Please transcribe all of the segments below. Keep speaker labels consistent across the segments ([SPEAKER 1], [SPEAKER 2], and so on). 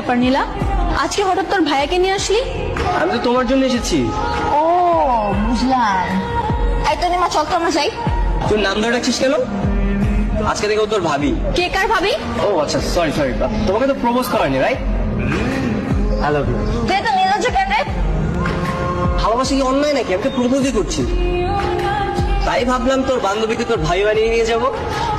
[SPEAKER 1] ব্যাপার নীলা? আজকে হঠাৎ তোর ভাইয়াকে নিয়ে আসলি?
[SPEAKER 2] আমি তো তোমার জন্য এসেছি।
[SPEAKER 3] ও বুঝলাম। এই তো নিমা চল তো আমরা যাই।
[SPEAKER 2] তোর নাম ধরে রাখছিস কেন? আজকে থেকে তোর ভাবি।
[SPEAKER 1] কে কার ভাবি?
[SPEAKER 2] ও আচ্ছা সরি সরি তোমাকে তো প্রপোজ করেনি রাইট আই লাভ ইউ
[SPEAKER 3] তুই তো নির্লজ্জ কেন রে?
[SPEAKER 2] ভালোবাসা কি অন্যায় নাকি? আমি তো প্রপোজই করছি। তাই ভাবলাম তোর বান্ধবীকে তোর ভাই বানিয়ে নিয়ে যাব।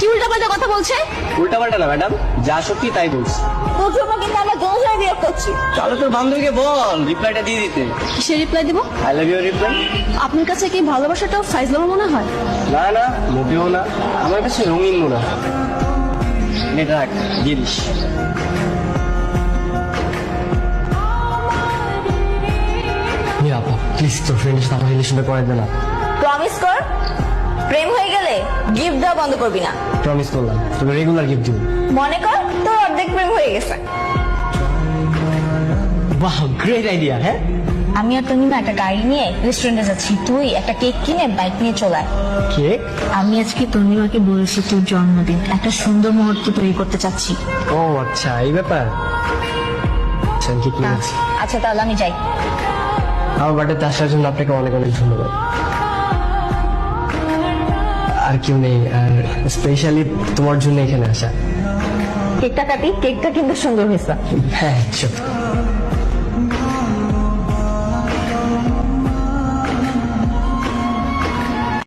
[SPEAKER 1] কি উল্টাপাল্টা কথা বলছে?
[SPEAKER 2] উল্টাপাল্টা না ম্যাডাম যা সত্যি তাই বলছি।
[SPEAKER 3] তোর জন্য কিন্তু আমরা দুজনে বিয়ে করছি।
[SPEAKER 2] তাহলে তোর বান্ধবীকে বল রিপ্লাইটা দিয়ে দিতে।
[SPEAKER 1] কিসে রিপ্লাই দিব?
[SPEAKER 2] আই লাভ ইউ রিপ্লাই
[SPEAKER 1] আপনার কাছে কি ভালোবাসাটাও ফাইজলামো মনে হয়?
[SPEAKER 2] না না মোটেও না। আমার কাছে রঙিন মনে হয়। এটা রাখ দিয়ে দিস। প্লিজ তোর ফ্রেন্ডের সাথে আমার রিলেশনটা করে দে না।
[SPEAKER 3] প্রমিস কর প্রেম হয়ে গিফট দেওয়া বন্ধ করবি না।
[SPEAKER 2] প্রমিস করলাম। তোকে রেগুলার গিফট দিব।
[SPEAKER 3] মনে কর তোর অর্ধেক প্রেম হয়ে গেছে।
[SPEAKER 2] বাহ গ্রেট আইডিয়া হ্যাঁ?
[SPEAKER 3] আমি আর তুমি না একটা গাড়ি নিয়ে রেস্টুরেন্টে যাচ্ছি। তুই একটা কেক কিনে বাইক নিয়ে চলে আয়।
[SPEAKER 2] কেক?
[SPEAKER 3] আমি আজকে তন্নিমাকে বলেছি তোর জন্মদিন। একটা সুন্দর মুহূর্ত তৈরি করতে চাচ্ছি।
[SPEAKER 2] ও আচ্ছা এই ব্যাপার? আচ্ছা
[SPEAKER 3] আচ্ছা তাহলে আমি যাই।
[SPEAKER 2] আমার বার্থডেতে আসার জন্য আপনাকে অনেক অনেক ধন্যবাদ। আর কেউ নেই আর স্পেশালি তোমার জন্য এখানে আসা
[SPEAKER 3] কেকটা কাটি কেকটা কিন্তু সুন্দর হয়েছে
[SPEAKER 2] হ্যাঁ.